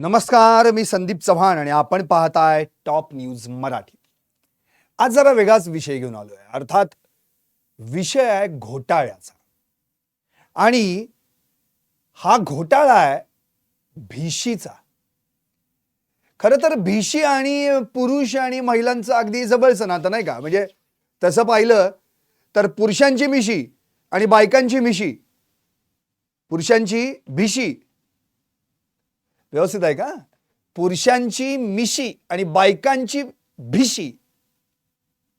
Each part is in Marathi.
नमस्कार मी संदीप चव्हाण आणि आपण पाहताय टॉप न्यूज मराठी. आज जरा वेगळाच विषय घेऊन आलोय. अर्थात विषय आहे घोटाळ्याचा. आणि हा घोटाळा आहे भीशीचा खरं तर भिशी आणि पुरुष आणि महिलांचं अगदी जवळचं नातं नाही का? म्हणजे तसं पाहिलं तर पुरुषांची मिशी आणि बायकांची मिशी. पुरुषांची भिशी व्यवस्थित आहे का? पुरुषांची मिशी आणि बायकांची भिशी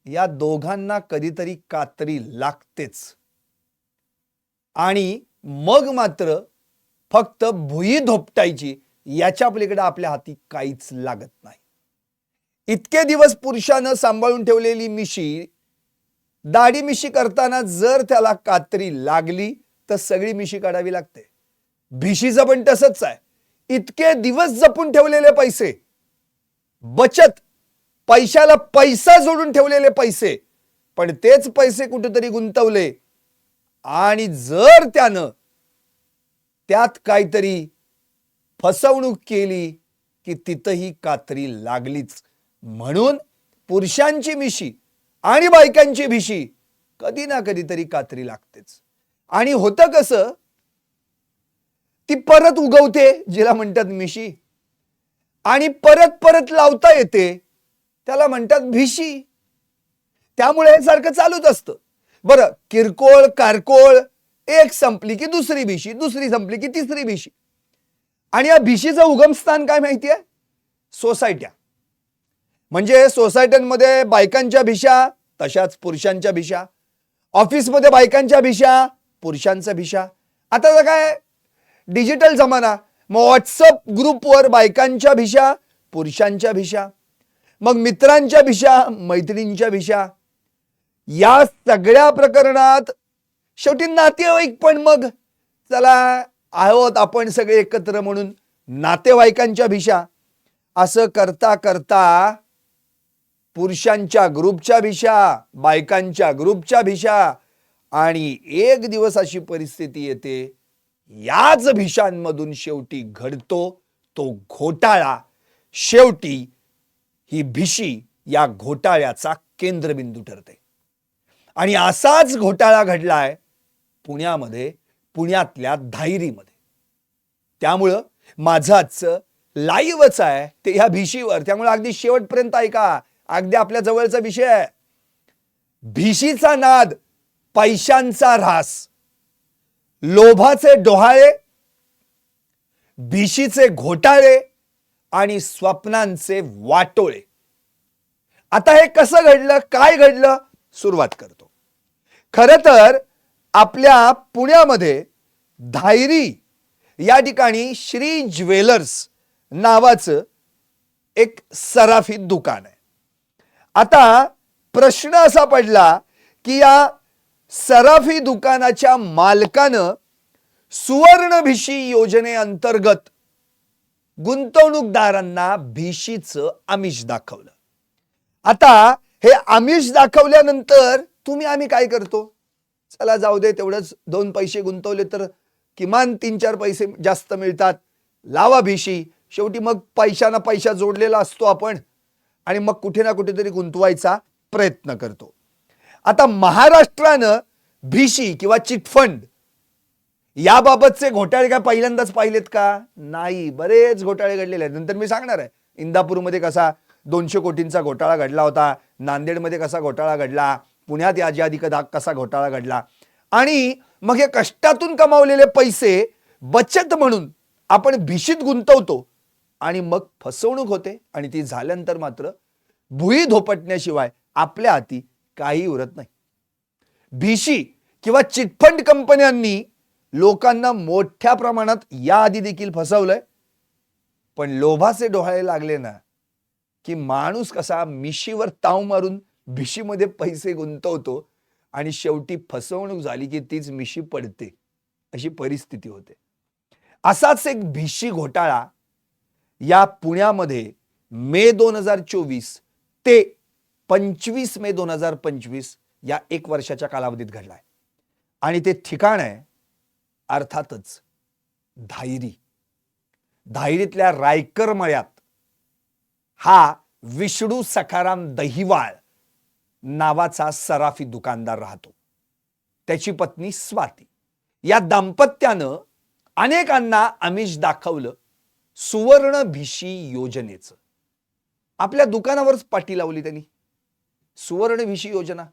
या दोघांना कधीतरी कात्री लागतेच. आणि मग मात्र फक्त भुई धोपटायची याच्या आपल्याकडे आपल्या हाती काहीच लागत नाही. इतके दिवस पुरुषानं सांभाळून ठेवलेली मिशी दाढी मिशी करताना जर त्याला कात्री लागली तर सगळी मिशी काढावी लागते. भिशीचं पण तसंच आहे. इतके दिवस जपून ठेवलेले पैसे. बचत पैशाला पैसा जोडून ठेवलेले पैसे. पण तेच पैसे कुठेतरी गुंतवले. आणि जर त्यानं त्यात काहीतरी फसवणूक केली की तिथंही कात्री लागलीच. म्हणून पुरुषांची मिशी आणि बायकांची भिशी कधी ना कधीतरी कात्री लागतेच. आणि होतं कसं ती परत उगवते जिला म्हणतात मिशी. आणि परत परत लावता येते त्याला म्हणतात भिशी. त्यामुळे हे सारखं चालूच असतं. बरं किरकोळ कारकोळ एक संपली की दुसरी भिशी दुसरी संपली की तिसरी भिशी. आणि या भिशीचं उगमस्थान काय माहिती आहे सोसायट्या. म्हणजे सोसायट्यांमध्ये बायकांच्या भिशा तशाच पुरुषांच्या भिशा. ऑफिसमध्ये बायकांच्या भिशा पुरुषांच्या भिशा. आता काय डिजिटल जमाना. मग व्हॉट्सअप ग्रुपवर बायकांच्या भिशा पुरुषांच्या भिशा मग मित्रांच्या भिशा मैत्रिणींच्या भिशा. या सगळ्या प्रकरणात शेवटी नातेवाईक पण मग चला आहोत आपण सगळे एकत्र म्हणून नातेवाईकांच्या भिशा. असं करता करता पुरुषांच्या ग्रुपच्या भिशा बायकांच्या ग्रुपच्या भिशा आणि एक दिवस अशी परिस्थिती येते याच भिशांमधून शेवटी घडतो तो घोटाळा. शेवटी ही भिशी या घोटाळ्याचा केंद्रबिंदू ठरते. आणि असाच घोटाळा घडलाय पुण्यामध्ये पुण्यातल्या धायरीमध्ये. त्यामुळं माझं आजचं लाईव्हच आहे ते ह्या भिशीवर. त्यामुळे अगदी शेवटपर्यंत ऐका अगदी आपल्या जवळचा विषय आहे. भिशीचा नाद पैशांचा ऱ्हास. लोभाचे डोहाळे भिशीचे घोटाळे आणि स्वप्नांचे वाटोळे. आता हे कसं घडलं काय घडलं सुरुवात करतो. खर तर आपल्या पुण्यामध्ये धायरी या ठिकाणी श्री ज्वेलर्स नावाचं एक सराफी दुकान आहे. आता प्रश्न असा पडला की या सराफी दुकानाच्या मालकानं सुवर्ण भीशी योजनेअंतर्गत गुंतवणूकदारांना भिशीचं आमिष दाखवलं. आता हे आमिष दाखवल्यानंतर तुम्ही आम्ही काय करतो? चला जाऊ दे तेवढंच दोन पैसे गुंतवले तर किमान तीन चार पैसे जास्त मिळतात. लावा भिशी. शेवटी मग पैशाना पैसा जोडलेला असतो आपण आणि मग कुठे ना कुठेतरी गुंतवायचा प्रयत्न करतो. आता महाराष्ट्रानं भिशी किंवा चिटफंड याबाबतचे घोटाळे काय पहिल्यांदाच पाहिलेत का? नाही बरेच घोटाळे घडलेले आहेत. नंतर मी सांगणार आहे. इंदापूरमध्ये कसा दोनशे कोटींचा घोटाळा घडला होता नांदेडमध्ये कसा घोटाळा घडला पुण्यात याजी आधी दाग कसा घोटाळा घडला. आणि मग हे कष्टातून कमावलेले पैसे बचत म्हणून आपण भीशीत गुंतवतो आणि मग फसवणूक होते. आणि ती झाल्यानंतर मात्र भुई धोपटण्याशिवाय आपल्या हाती काही उरत नाही. भिशी किंवा चिटफंड कंपन्यांनी लोकांना मोठ्या प्रमाणात याआधी देखील फसवलंय. पण लोभाचे डोहाळे लागले ना की माणूस कसा मिशीवर ताव मारून भिशीमध्ये पैसे गुंतवतो आणि शेवटी फसवणूक झाली की तीच मिशी पडते अशी परिस्थिती होते. असाच एक भिशी घोटाळा या पुण्यामध्ये मे दोन हजार चोवीस ते पंचवीस मे दोन हजार पंचवीस या एक वर्षाच्या कालावधीत घडलाय. आणि ते ठिकाण आहे अर्थातच धायरी. धायरीतल्या रायकर मळ्यात हा विष्णू सखाराम दहिवाळ नावाचा सराफी दुकानदार राहतो. त्याची पत्नी स्वाती. या दाम्पत्यानं अनेकांना आमिष दाखवलं सुवर्ण भिशी योजनेचं. आपल्या दुकानावरच पाठी लावली त्यांनी. सुवर्णविषयी योजना.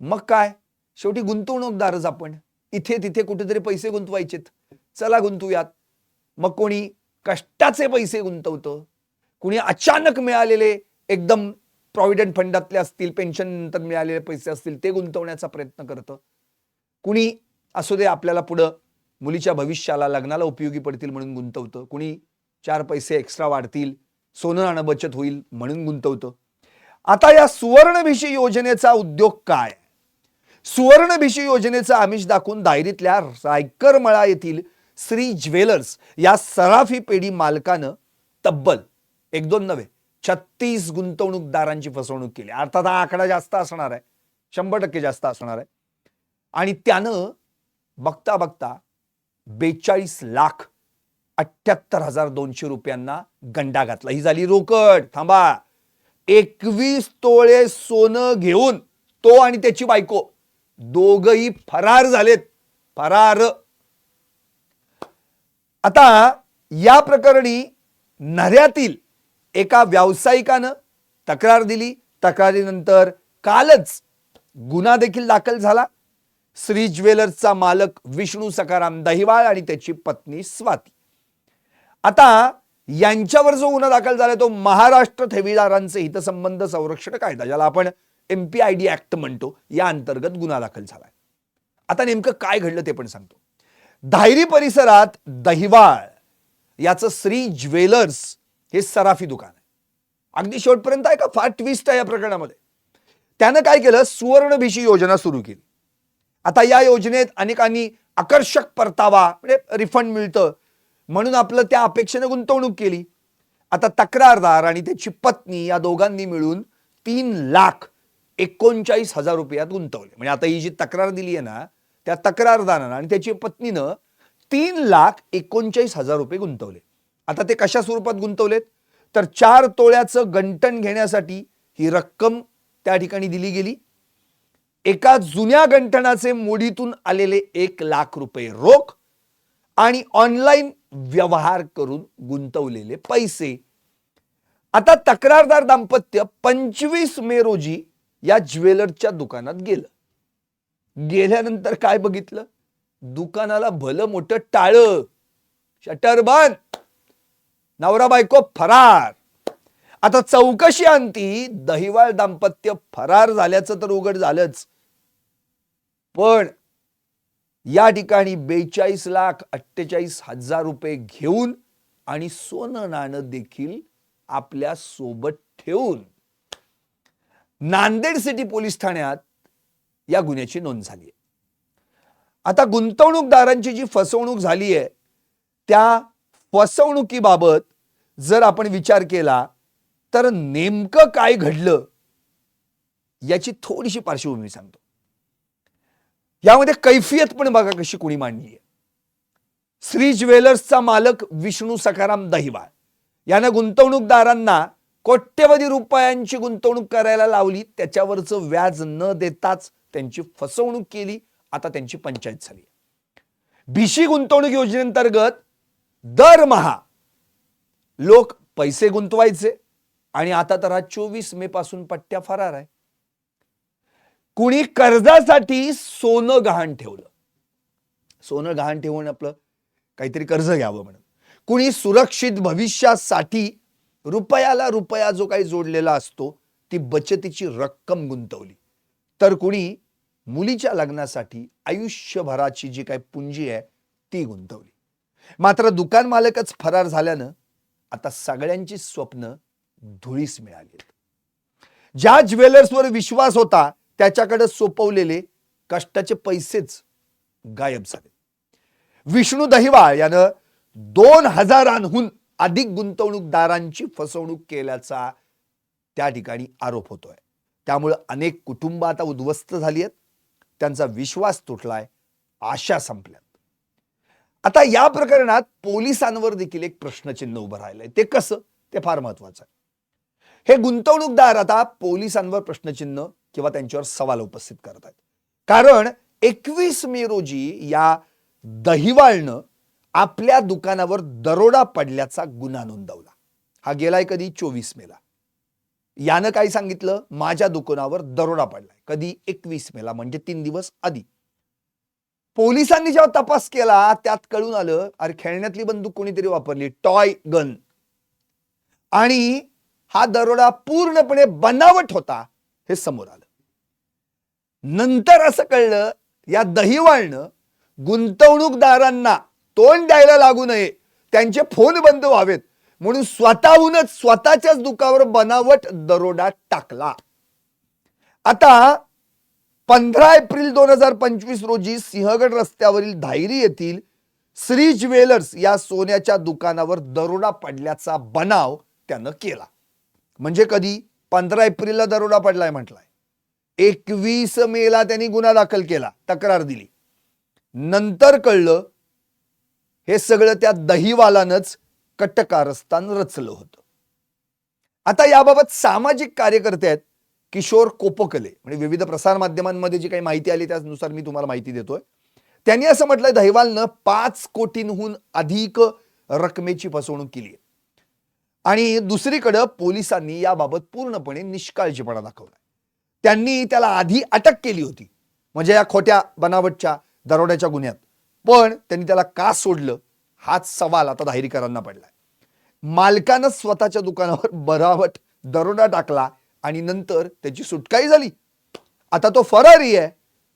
मग काय? शेवटी गुंतवणूकदारच आपण. इथे तिथे कुठेतरी पैसे गुंतवायचेत. चला गुंतवूयात मग कोणी कष्टाचे पैसे गुंतवतं? कुणी अचानक मिळालेले एकदम प्रॉव्हिडंट फंडातले असतील पेन्शन नंतर मिळालेले पैसे असतील ते गुंतवण्याचा प्रयत्न करतं. कुणी असू दे आपल्याला पुढं मुलीच्या भविष्याला लग्नाला उपयोगी पडतील म्हणून गुंतवतं. कुणी चार पैसे एक्स्ट्रा वाढतील सोनं नाणं बचत होईल म्हणून गुंतवतं. आता या सुवर्णभिषी योजनेचा उद्योग काय? सुवर्णभिषी योजनेचा आमिष दाखवून दायरीतल्या रायकरमळा येथील श्री ज्वेलर्स या सराफी पेढी मालकानं तब्बल एक दोन नव्हे छत्तीस गुंतवणूकदारांची फसवणूक केली. अर्थात हा आकडा जास्त असणार आहे. शंभर टक्के जास्त असणार आहे. आणि त्यानं बघता बघता बेचाळीस लाख अठ्ठ्याहत्तर हजार दोनशे रुपयांना गंडा घातला. ही झाली रोकड. थांबा. एकवीस तोळे सोनं घेऊन तो आणि त्याची बायको दोघही फरार झालेत. फरार. आता या प्रकरणी नऱ्यातील एका व्यावसायिकानं तक्रार दिली. तक्रारीनंतर कालच गुन्हा देखील दाखल झाला. श्री ज्वेलर्सचा मालक विष्णू सकाराम दहिवाळ आणि त्याची पत्नी स्वाती. आता यांच्यावर जो गुन्हा दाखल झाला तो महाराष्ट्र ठेवीदारांचे हितसंबंध संरक्षण कायदा ज्याला आपण M P I D act म्हणतो या अंतर्गत गुन्हा दाखल झालाय. आता नेमकं काय घडलं ते पण सांगतो. धायरी परिसरात दहिवाळ याचं श्री ज्वेलर्स हे सराफी दुकान आहे. अगदी शेवटपर्यंत आहे का? फार ट्विस्ट आहे या प्रकरणामध्ये. त्यानं काय केलं? सुवर्णभिषी योजना सुरू केली. आता या योजनेत अनेकांनी आकर्षक परतावा म्हणजे रिफंड मिळतं. म्हणून आपलं त्या अपेक्षेने गुंतवणूक केली. आता तक्रारदार आणि त्याची पत्नी या दोघांनी मिळून तीन लाख एकोणचाळीस हजार रुपयात गुंतवले. म्हणजे आता ही जी तक्रार दिली आहे ना त्या तक्रारदारानं आणि त्याची पत्नीनं तीन लाख एकोणचाळीस हजार रुपये गुंतवले. आता ते कशा स्वरूपात गुंतवलेत? तर चार तोळ्याचं गंटण घेण्यासाठी ही रक्कम त्या ठिकाणी दिली गेली. एका जुन्या गंठणाचे मोडीतून आलेले एक लाख रुपये रोख आणि ऑनलाईन व्यवहार करून गुंतवलेले पैसे. आता तक्रारदार दाम्पत्य पंचवीस मे रोजी या ज्वेलरच्या दुकानात गेलं. गेल्यानंतर काय बघितलं? दुकानाला भलं मोठं टाळ. शटर बंद नवरा बायको फरार. आता चौकशी अंती दहिवाळ दाम्पत्य फरार झाल्याचं तर उघड झालंच. पण या ठिकाणी बेचाळीस लाख अठ्ठेचाळीस हजार रुपये घेऊन आणि सोनं नाणं देखील आपल्यासोबत ठेवून नांदेड सिटी पोलीस ठाण्यात या गुन्ह्याची नोंद झाली आहे. आता गुंतवणूकदारांची जी फसवणूक झाली आहे त्या फसवणुकीबाबत जर आपण विचार केला तर नेमकं काय घडलं याची थोडीशी पार्श्वभूमी सांगतो. यामध्ये कैफियत पण बघा कशी कोणी मांडली आहे श्री ज्वेलर्सचा मालक विष्णू सखाराम दहिवाळ. यानं गुंतवणूकदारांना कोट्यवधी रुपयांची गुंतवणूक करायला लावली त्याच्यावरचं व्याज न देताच त्यांची फसवणूक केली आता त्यांची पंचायत झाली. भिशी गुंतवणूक योजनेअंतर्गत दरमहा लोक पैसे गुंतवायचे आणि आता तर हा चोवीस मे पासून पट्ट्या फरार आहे. कुणी कर्जासाठी सोनं गहाण ठेवलं. सोनं गहाण ठेवून आपलं काहीतरी कर्ज घ्यावं म्हणून. कुणी सुरक्षित भविष्यासाठी रुपयाला रुपया जो काही जोडलेला असतो ती बचतीची रक्कम गुंतवली. तर कुणी मुलीच्या लग्नासाठी आयुष्यभराची जी काही पुंजी आहे ती गुंतवली. मात्र दुकान मालकच फरार झाल्यानं आता सगळ्यांची स्वप्न धुळीस मिळाली. ज्या ज्वेलर्सवर विश्वास होता त्याच्याकडे सोपवलेले कष्टाचे पैसेच गायब झाले. विष्णू दहिवाळ यानं दोन हजारांहून अधिक गुंतवणूकदारांची फसवणूक केल्याचा त्या ठिकाणी आरोप होतोय. त्यामुळं अनेक कुटुंब आता उद्ध्वस्त झाली आहेत त्यांचा विश्वास तुटलाय. आशा संपल्यात. आता या प्रकरणात पोलिसांवर देखील एक प्रश्नचिन्ह उभं राहिलंय. ते कसं? ते फार महत्वाचं आहे. हे गुंतवणूकदार आता पोलिसांवर प्रश्नचिन्ह किंवा त्यांच्यावर सवाल उपस्थित करत कारण एकवीस मे रोजी या दहिवाळनं आपल्या दुकानावर दरोडा पडल्याचा गुन्हा नोंदवला. हा गेलाय कधी? चोवीस मेला. यानं काय सांगितलं? माझ्या दुकानावर दरोडा पडलाय. कधी? एकवीस मेला म्हणजे तीन दिवस आधी. पोलिसांनी जेव्हा तपास केला त्यात कळून आलं अरे खेळण्यातली बंदूक कोणीतरी वापरली टॉय गन. आणि हा दरोडा पूर्णपणे बनावट होता. हे समोर आलं. नंतर असं कळलं या दहीवाळनं गुंतवणूकदारांना तोंड द्यायला लागू नये त्यांचे फोन बंद व्हावेत म्हणून स्वतःहूनच स्वतःच्याच दुकावर बनावट दरोडा टाकला. आता पंधरा एप्रिल दोन हजार पंचवीस रोजी सिंहगड रस्त्यावरील धायरी येथील श्री ज्वेलर्स या सोन्याच्या दुकानावर दरोडा पडल्याचा बनाव त्यानं केला. म्हणजे कधी? पंधरा एप्रिलला दरोडा पडलाय म्हटलाय. एकवीस मेला त्यांनी गुन्हा दाखल केला तक्रार दिली. नंतर कळलं हे सगळं त्या दहीवालानंच कटकारस्थान रचलं होतं. आता याबाबत सामाजिक कार्यकर्ते आहेत किशोर कोपकले म्हणजे विविध प्रसारमाध्यमांमध्ये जी काही माहिती आली त्यानुसार मी तुम्हाला माहिती देतोय. त्यांनी असं म्हटलंय दहिवालनं पाच कोटींहून अधिक रकमेची फसवणूक केली आहे. आणि दुसरीकडं पोलिसांनी याबाबत पूर्णपणे निष्काळजीपणा दाखवलाय. त्यांनी त्याला आधी अटक केली होती म्हणजे या खोट्या बनावटच्या दरोड्याच्या गुन्ह्यात. पण त्यांनी त्याला का सोडलं हाच सवाल आता दाहिरीकरांना पडलाय. मालकानं स्वतःच्या दुकानावर बनावट दरोडा टाकला आणि नंतर त्याची सुटकाही झाली. आता तो फरारी आहे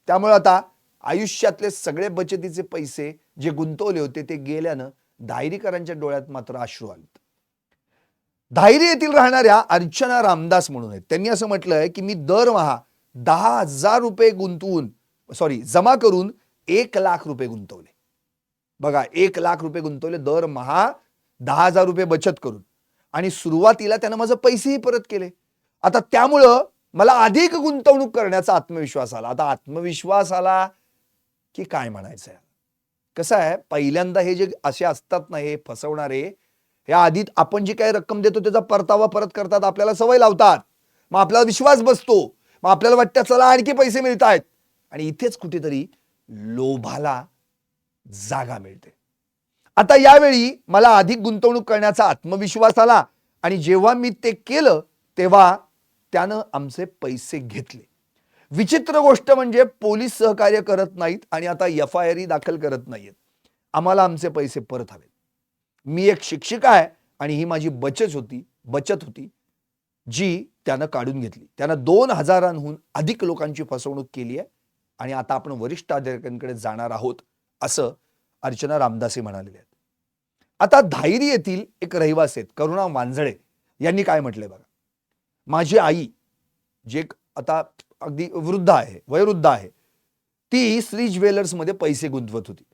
त्यामुळे आता आयुष्यातले सगळे बचतीचे पैसे जे गुंतवले होते ते गेल्यानं दायरीकरांच्या डोळ्यात मात्र अश्रू आलेत. धायरी येथील राहणाऱ्या अर्चना रामदास म्हणून आहेत. त्यांनी असं म्हटलंय की मी दरमहा दहा हजार रुपये गुंतवून सॉरी जमा करून एक लाख रुपये गुंतवले. बघा एक लाख रुपये गुंतवले दरमहा दहा हजार रुपये बचत करून. आणि सुरुवातीला त्यानं माझं पैसेही परत केले. आता त्यामुळं मला अधिक गुंतवणूक करण्याचा आत्मविश्वास आला. आता आत्मविश्वास आला की काय म्हणायचं आहे कसं आहे? पहिल्यांदा हे जे असे असतात ना हे फसवणारे या आधी आपण जी काही रक्कम देतो त्याचा परतावा परत करतात आपल्याला सवय लावतात. मग आपल्याला विश्वास बसतो. मग आपल्याला वाटतं चला आणखी पैसे मिळत आहेत. आणि इथेच कुठेतरी लोभाला जागा मिळते. आता यावेळी मला अधिक गुंतवणूक करण्याचा आत्मविश्वास आला आणि जेव्हा मी ते केलं तेव्हा त्यानं आमचे पैसे घेतले. विचित्र गोष्ट म्हणजे पोलीस सहकार्य करत नाहीत आणि आता एफ आय आरही दाखल करत नाहीत आम्हाला आमचे पैसे परत हवेत. मी एक शिक्षिका आहे आणि ही माझी बचत होती बचत होती जी त्यानं काढून घेतली. त्यानं दोन हजारांहून अधिक लोकांची फसवणूक केली आहे आणि आता आपण वरिष्ठ अधिकाऱ्यांकडे जाणार आहोत असं अर्चना रामदासी म्हणालेले आहेत. आता धायरी येथील एक रहिवासी आहेत करुणा वांजळे यांनी काय म्हटलंय बघा? माझी आई जे आता अगदी वृद्ध आहे वयोवृद्ध आहे ती श्री ज्वेलर्समध्ये पैसे गुंतवत होती.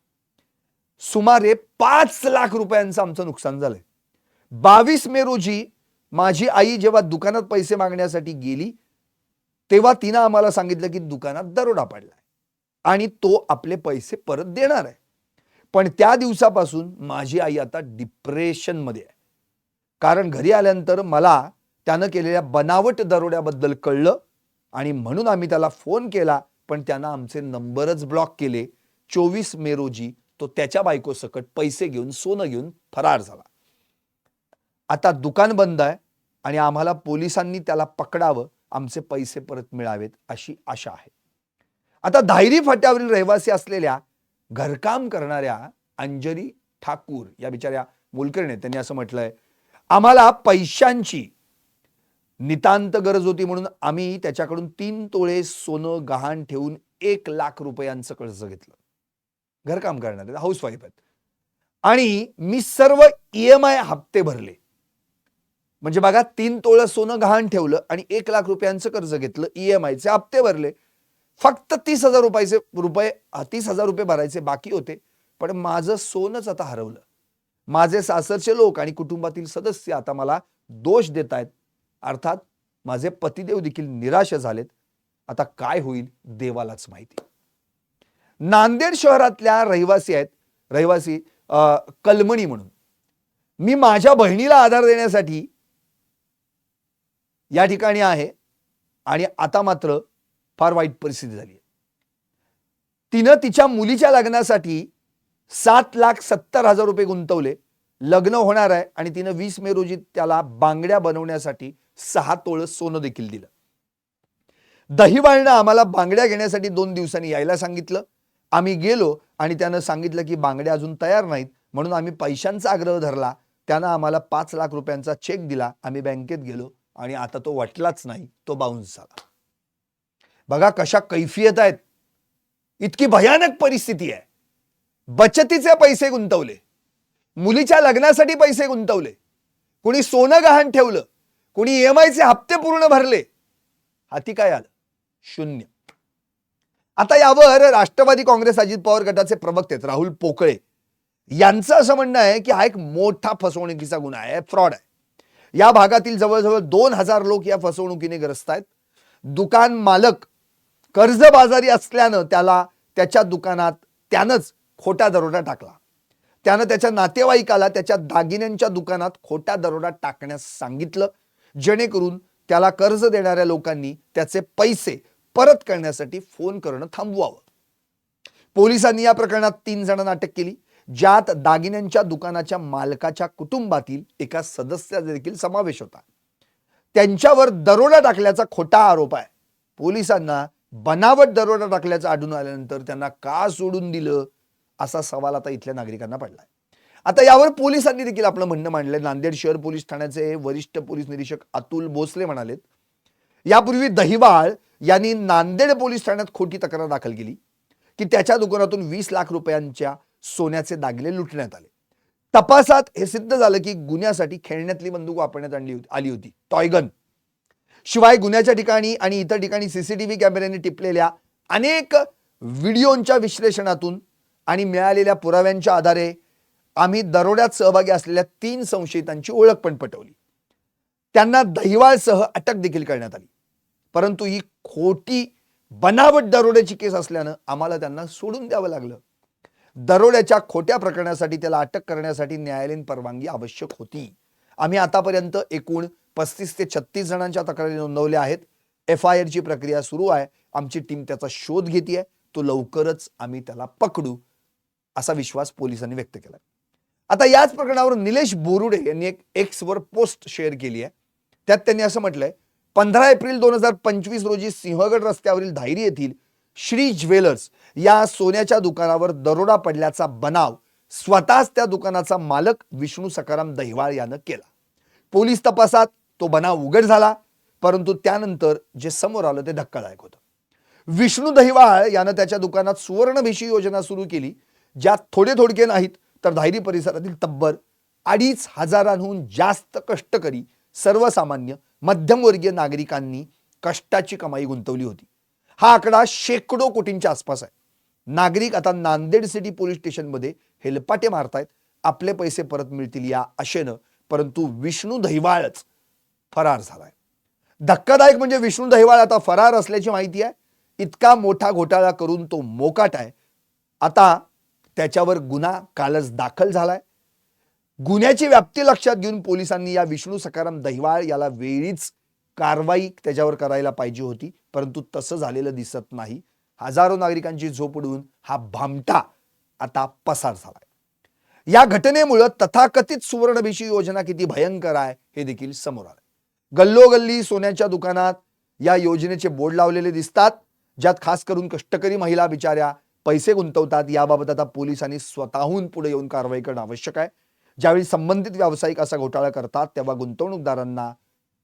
सुमारे पाच लाख रुपयांचं आमचं नुकसान झालंय. बावीस मे रोजी माझी आई जेव्हा दुकानात पैसे मागण्यासाठी गेली तेव्हा तिनं आम्हाला सांगितलं की दुकानात दरोडा पडलाय आणि तो आपले पैसे परत देणार आहे. पण त्या दिवसापासून माझी आई आता डिप्रेशनमध्ये आहे. कारण घरी आल्यानंतर मला त्यानं केलेल्या बनावट दरोड्याबद्दल कळलं आणि म्हणून आम्ही त्याला फोन केला पण त्यानं आमचे नंबरच ब्लॉक केले. चोवीस मे रोजी तो त्याच्या बायकोसकट पैसे घेऊन सोनं घेऊन फरार झाला. आता दुकान बंद आहे आणि आम्हाला पोलिसांनी त्याला पकडावं आमचे पैसे परत मिळावेत अशी आशा आहे. आता धायरी फाट्यावरील रहिवासी असलेल्या घरकाम करणाऱ्या अंजली ठाकूर या बिचाऱ्या मुलकर्णी त्यांनी असं म्हटलंय आम्हाला पैशांची नितांत गरज होती म्हणून आम्ही त्याच्याकडून तीन तोळे सोनं गहाण ठेवून एक लाख रुपयांचं कर्ज घेतलं. घरकाम करणारे हाऊसवाईफ आहेत. आणि मी सर्व ई एम आय हप्ते भरले. म्हणजे बघा तीन तोळं सोनं गहाण ठेवलं आणि एक लाख रुपयांचं कर्ज घेतलं ई एम आयचे हप्ते भरले. फक्त तीस हजार रुपयाचे रुपये तीस हजार रुपये भरायचे बाकी होते. पण माझं सोनच आता हरवलं. माझे सासरचे लोक आणि कुटुंबातील सदस्य आता मला दोष देत आहेत अर्थात माझे पतिदेव देखील निराश झालेत. आता काय होईल देवालाच माहिती. नांदेड शहरातल्या रहिवासी आहेत रहिवासी कलमणी म्हणून. मी माझ्या बहिणीला आधार देण्यासाठी या ठिकाणी आहे आणि आता मात्र फार वाईट परिस्थिती झाली आहे. तिनं तिच्या मुलीच्या लग्नासाठी सात लाख सत्तर हजार रुपये गुंतवले. लग्न होणार आहे आणि तिनं वीस मे रोजी त्याला बांगड्या बनवण्यासाठी सहा तोळ सोनं देखील दिलं. दहीवाळनं आम्हाला बांगड्या घेण्यासाठी दोन दिवसांनी यायला सांगितलं. आम्ही गेलो आणि त्यानं सांगितलं की बांगड्या अजून तयार नाहीत म्हणून आम्ही पैशांचा आग्रह धरला. त्यानं आम्हाला पाच लाख रुपयांचा चेक दिला. आम्ही बँकेत गेलो आणि आता तो वाटलाच नाही तो बाउन्स झाला. बघा कशा कैफियत आहेत. इतकी भयानक परिस्थिती आहे. बचतीचे पैसे गुंतवले. मुलीच्या लग्नासाठी पैसे गुंतवले. कुणी सोनं गहाण ठेवलं. कुणी ई एम आयचे हप्ते पूर्ण भरले. हाती काय आलं? शून्य. आता यावर राष्ट्रवादी काँग्रेस अजित पवार गटाचे प्रवक्ते राहुल पोकळे. यांचं असं म्हणणं आहे की हा एक मोठा फसवणुकीचा गुन्हा आहे फ्रॉड आहे. या भागातील जवळजवळ दोन हजार लोक या फसवणुकीने ग्रस्त आहेत. दुकान मालक कर्जबाजारी असल्यानं त्याला त्याच्या दुकानात त्यानंच खोटा दरोडा टाकला. त्यानं त्याच्या नातेवाईकाला त्याच्या दागिन्यांच्या दुकानात खोटा दरोडा टाकण्यास सांगितलं. जेणेकरून त्याला कर्ज देणाऱ्या लोकांनी त्याचे पैसे परत करण्यासाठी फोन करणं थांबवावं. पोलिसांनी या प्रकरणात तीन जणांना अटक केली. ज्यात दागिन्यांच्या दुकानाच्या मालकाच्या कुटुंबातील एका सदस्याचा देखील समावेश होता. त्यांच्यावर दरोडा टाकल्याचा खोटा आरोप आहे. पोलिसांना बनावट दरोडा टाकल्याचं आढळून आल्यानंतर त्यांना का सोडून दिलं? असा सवाल आता इथल्या नागरिकांना पडलाय. आता यावर पोलिसांनी देखील आपलं म्हणणं मांडलंय. नांदेड शहर पोलीस ठाण्याचे वरिष्ठ पोलीस निरीक्षक अतुल भोसले म्हणालेत. यापूर्वी दहिवाळ यांनी नांदेड पोलीस ठाण्यात खोटी तक्रार दाखल केली की त्याच्या दुकानातून वीस लाख रुपयांच्या सोन्याचे दागिने लुटण्यात आले. तपासात हे सिद्ध झालं की गुन्ह्यासाठी खेळण्यातली बंदूक वापरण्यात आणली होती आली होती टॉयगन शिवाय गुन्ह्याच्या ठिकाणी आणि इतर ठिकाणी सीसीटीव्ही कॅमेऱ्याने टिपलेल्या अनेक व्हिडिओंच्या विश्लेषणातून आणि मिळालेल्या पुराव्यांच्या आधारे आम्ही दरोड्यात सहभागी असलेल्या तीन संशयितांची ओळख पण पटवली. त्यांना दहिवाळसह अटक देखील करण्यात आली. परंतु ही खोटी बनावट दरोड्याची केस असल्यानं आम्हाला त्यांना सोडून द्यावं लागलं. दरोड्याच्या खोट्या प्रकरणासाठी त्याला अटक करण्यासाठी न्यायालयीन परवानगी आवश्यक होती. आम्ही आतापर्यंत एकूण पस्तीस ते छत्तीस जणांच्या तक्रारी नोंदवल्या आहेत. एफ आय आरची प्रक्रिया सुरू आहे. आमची टीम त्याचा शोध घेते तो लवकरच आम्ही त्याला पकडू असा विश्वास पोलिसांनी व्यक्त केला आता याच प्रकरणावर निलेश बोरुडे यांनी एक एक्सवर पोस्ट शेअर केली आहे त्यात त्यांनी असं म्हटलंय पंधरा एप्रिल दोन हजार पंचवीस रोजी सिंहगड रस्त्यावरील धायरी येथील श्री ज्वेलर्स या सोन्याच्या दुकानावर दरोडा पडल्याचा बनाव स्वतःच त्या दुकानाचा मालक विष्णू सकाराम दहिवाळ यानं केला. पोलीस तपासात तो बनाव उघड झाला परंतु त्यानंतर जे समोर आलं ते धक्कादायक होतं. विष्णू दहिवाळ यानं त्याच्या दुकानात सुवर्णभिषी योजना सुरू केली ज्यात थोडे थोडके नाहीत तर धायरी परिसरातील तब्बर अडीच हजारांहून जास्त कष्टकरी सर्वसामान्य मध्यमवर्गीय नागरिकांनी कष्टाची कमाई गुंतवली होती. हा आकडा शेकडो कोटींच्या आसपास आहे. नागरिक आता नांदेड सिटी पोलीस स्टेशनमध्ये हेलपाटे मारतायत. आपले पैसे परत मिळतील या आशेनं परंतु विष्णू दहिवाळच फरार झालाय. धक्कादायक म्हणजे विष्णू दहिवाळ आता फरार असल्याची माहिती आहे. इतका मोठा घोटाळा करून तो मोकाट आहे. आता त्याच्यावर गुन्हा कालच दाखल झालाय. गुन्ह्याची व्याप्ती लक्षात घेऊन पोलिसांनी या विष्णू सकाराम दहिवाळ याला वेळीच कारवाई त्याच्यावर करायला पाहिजे होती परंतु तसं झालेलं दिसत नाही. हजारो नागरिकांची झोप उडवून हा भामटा आता पसार झालाय. या घटनेमुळं तथाकथित सुवर्णभिषी योजना किती भयंकर आहे हे देखील समोर आलं गल्लोगल्ली सोन्याच्या दुकानात या योजनेचे बोर्ड लावलेले दिसतात ज्यात खास करून कष्टकरी महिला बिचाऱ्या पैसे गुंतवतात. याबाबत आता पोलिसांनी स्वतःहून पुढे येऊन कारवाई करणं आवश्यक आहे. ज्यावेळी संबंधित व्यावसायिक असा घोटाळा करतात तेव्हा गुंतवणूकदारांना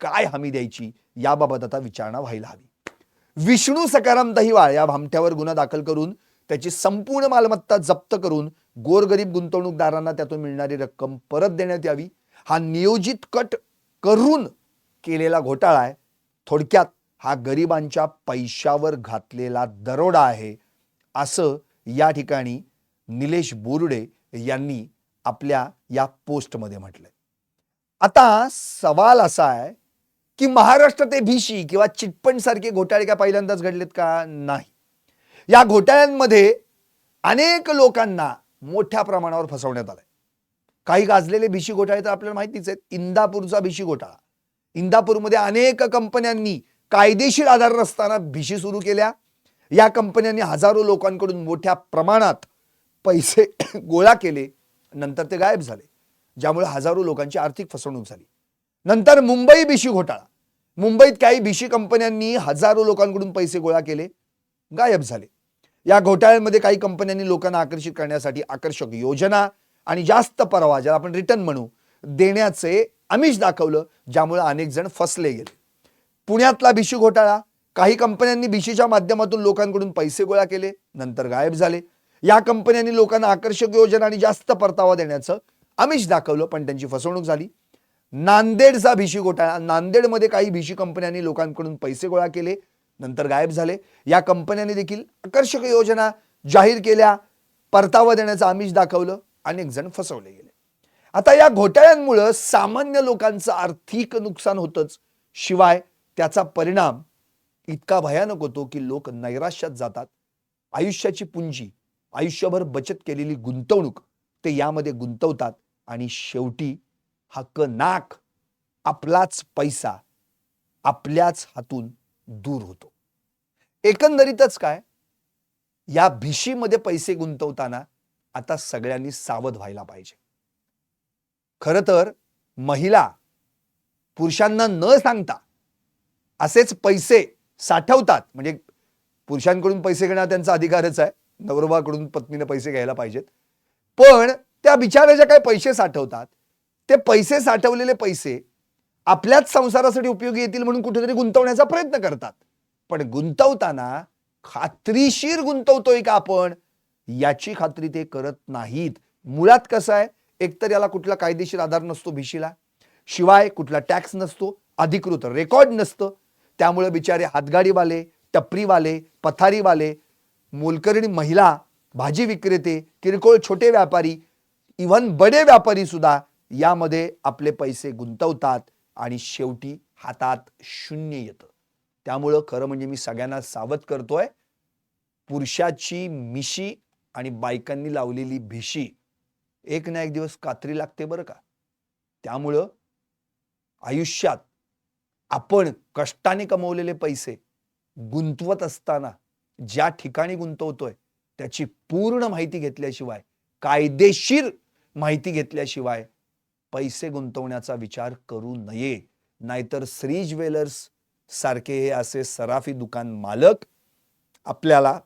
काय हमी द्यायची याबाबत आता विचारणा व्हायला हवी. विष्णू सकाराम दहिवाळ या भामट्यावर गुन्हा दाखल करून त्याची संपूर्ण मालमत्ता जप्त करून गोरगरीब गुंतवणूकदारांना त्यातून मिळणारी रक्कम परत देण्यात यावी. हा नियोजित कट करून केलेला घोटाळा आहे. थोडक्यात हा गरिबांच्या पैशावर घातलेला दरोडा आहे असं या ठिकाणी निलेश बोर्डे यांनी आपल्या या पोस्टमध्ये म्हटलंय. आता सवाल असा आहे की महाराष्ट्रात ते भिशी किंवा चिटफंड सारखे घोटाळे काय पहिल्यांदाच घडलेत का? नाही. या घोटाळ्यांमध्ये अनेक लोकांना मोठ्या प्रमाणावर फसवण्यात आलाय. काही गाजलेले भिशी घोटाळे तर आपल्याला माहितीच आहेत. इंदापूरचा भिशी घोटाळा. इंदापूरमध्ये अनेक कंपन्यांनी कायदेशीर आधार नसताना भिशी सुरू केल्या. या कंपन्यांनी हजारो लोकांकडून मोठ्या प्रमाणात पैसे गोळा केले. नंतर ते गायब झाले ज्यामुळे हजारो लोकांची आर्थिक फसवणूक झाली. नंतर मुंबई बिशी घोटाळा. मुंबईत काही भीशी कंपन्यांनी हजारो लोकांकडून पैसे गोळा केले गायब झाले. या घोटाळ्यांमध्ये काही कंपन्यांनी लोकांना आकर्षित करण्यासाठी आकर्षक योजना आणि जास्त परवा ज्याला आपण रिटर्न म्हणू देण्याचे आमिष दाखवलं ज्यामुळे अनेक जण फसले गेले. पुण्यातला भीशी घोटाळा काही कंपन्यांनी भीशीच्या माध्यमातून लोकांकडून पैसे गोळा केले नंतर गायब झाले. या कंपन्यांनी लोकांना आकर्षक योजना आणि जास्त परतावा देण्याचं आमिष दाखवलं पण त्यांची फसवणूक झाली. नांदेडचा भिशी घोटाळा. नांदेडमध्ये काही भिशी कंपन्यांनी लोकांकडून पैसे गोळा केले नंतर गायब झाले. या कंपन्यांनी देखील आकर्षक योजना जाहीर केल्या. परतावा देण्याचं आमिष दाखवलं अनेक जण फसवले गेले. आता या घोटाळ्यांमुळं सामान्य लोकांचं आर्थिक नुकसान होतच. शिवाय त्याचा परिणाम इतका भयानक होतो की लोक नैराश्यात जातात. आयुष्याची पुंजी आयुष्यभर बचत केलेली गुंतवणूक ते यामध्ये गुंतवतात आणि शेवटी हक्क नाक आपलाच पैसा आपल्याच हातून दूर होतो. एकंदरीतच काय? या भीशीमध्ये पैसे गुंतवताना आता सगळ्यांनी सावध व्हायला पाहिजे. खर तर महिला पुरुषांना न सांगता असेच पैसे साठवतात. म्हणजे पुरुषांकडून पैसे घेणं त्यांचा अधिकारच आहे. नवरोबाकडून पत्नीने पैसे घ्यायला पाहिजेत. पण त्या बिचाऱ्या ज्या काही पैसे साठवतात. ते पैसे साठवलेले पैसे आपल्याच संसारासाठी उपयोगी येतील म्हणून कुठेतरी गुंतवण्याचा प्रयत्न करतात. पण गुंतवताना खात्रीशीर गुंतवतोय का आपण? याची खात्री ते करत नाहीत. मुळात कसं आहे? एकतर याला कुठला कायदेशीर आधार नसतो भिशीला. शिवाय कुठला टॅक्स नसतो. अधिकृत रेकॉर्ड नसतं. त्यामुळे बिचारे हातगाडीवाले टपरीवाले पथारीवाले मोलकरीण महिला भाजी विक्रेते किरकोळ छोटे व्यापारी इव्हन बडे व्यापारी सुद्धा यामध्ये आपले पैसे गुंतवतात आणि शेवटी हातात शून्य येतं. त्यामुळं खरं म्हणजे मी सगळ्यांना सावध करतोय पुरुषाची मिशी आणि बायकांनी लावलेली भिशी एक ना एक दिवस कात्री लागते बरं का? त्यामुळं आयुष्यात आपण कष्टाने कमवलेले पैसे गुंतवत असताना ज्या ठिकाणी गुंतवतोय त्याची पूर्ण माहिती घेतल्याशिवाय कायदेशीर माहिती घेतल्याशिवाय पैसे गुंतवण्याचा विचार करू नये. नाहीतर श्री ज्वेलर्स सारखे हे असे सराफी दुकान मालक आपल्याला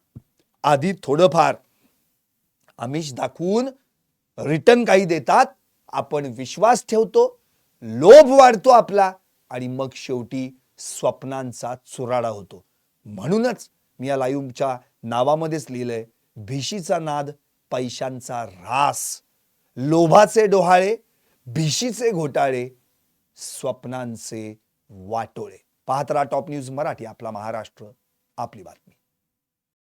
आधी थोडंफार आमिष दाखवून रिटर्न काही देतात. आपण विश्वास ठेवतो लोभ वाढतो आपला आणि मग शेवटी स्वप्नांचा चुराडा होतो. म्हणूनच मी या लाईव्हच्या नावामध्येच लिहिलंय भीशीचा नाद पैशांचा रास. लोभाचे डोहाळे भिशीचे घोटाळे स्वप्नांचे वाटोळे. पाहत राहा टॉप न्यूज मराठी आपला महाराष्ट्र आपली बातमी.